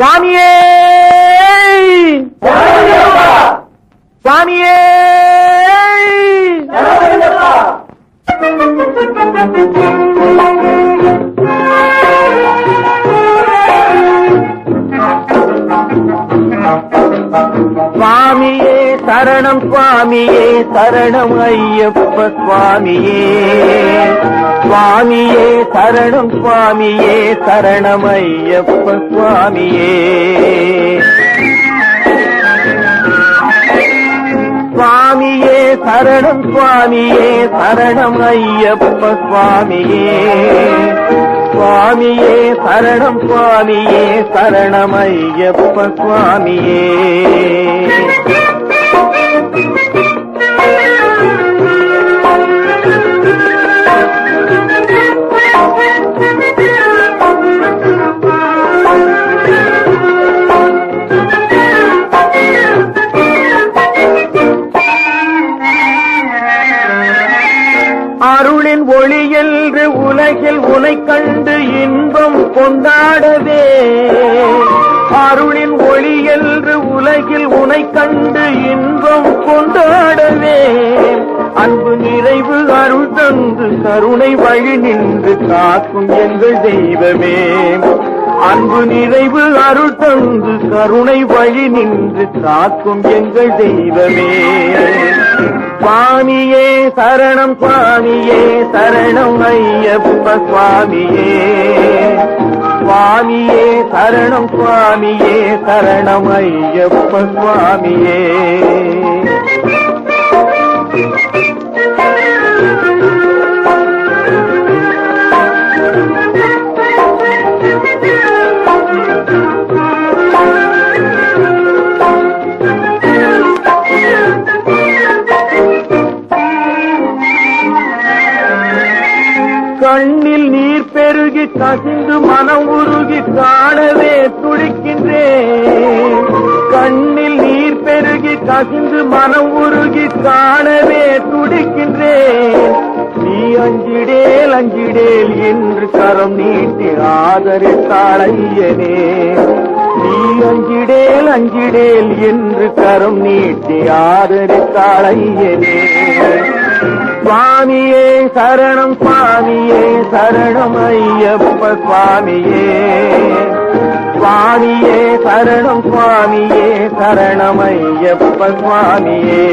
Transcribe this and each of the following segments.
சுவாமியே சுவாமியே சுவாமியே சரணம் சுவாமியே சரணம் ஐயப்ப சுவாமியே. சுவாமியே சரணம் சுவாமியே சரணம் ஐயப்ப சுவாமியே. சுவாமியே சரணம் சுவாமியே சரணம் ஐயப்ப சுவாமியே. சுவாமியே சரணம் சுவாமியே சரணம் ஐயப்ப சுவாமியே. அருளின் ஒளி உலகில் உனை கண்டு இன்பம் கொண்டாடவே. அருளின் ஒளி உலகில் உனை கண்டு இன்பம் கொண்டாடவே. அன்பு நிறைவு அருள் தந்து கருணை வழி நின்று காக்கும் எங்கள் தெய்வமே. அன்பு நிறைவு அருள் தந்து கருணை வழி நின்று காக்கும் எங்கள் தெய்வமே. சுவாமியே சரணம் சுவாமியே சரணம் ஐயப்ப சுவாமியே. சுவாமியே சரணம் சுவாமியே சரணம் ஐயப்ப சுவாமியே. கண்ணில் நீர் பெருகி கசிந்து மனம் உருகி காணவே துடிக்கின்றேன் கண்ணில் நீர் பெருகி கசிந்து மனம் உருகி காணவே துடிக்கின்றேன் நீ அஞ்சிடேல் அஞ்சிடேல் என்று கரம் நீட்டி ஆதரித்தாள் ஐயனே. நீ அஞ்சிடேல் அஞ்சிடேல் என்று கரம் நீட்டி ஆதரித்தாள் ஐயனே. சுவாமியே சரணம் சுவாமியே சரணம் ஐயப்ப சுவாமியே. சுவாமியே சரணம் சுவாமியே சரணம் ஐயப்ப சுவாமியே.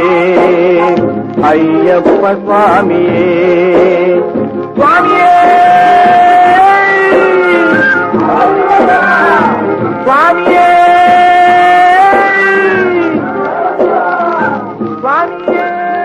ஐயப்ப சுவாமியே. சுவாமியே! சுவாமியே! சுவாமியே!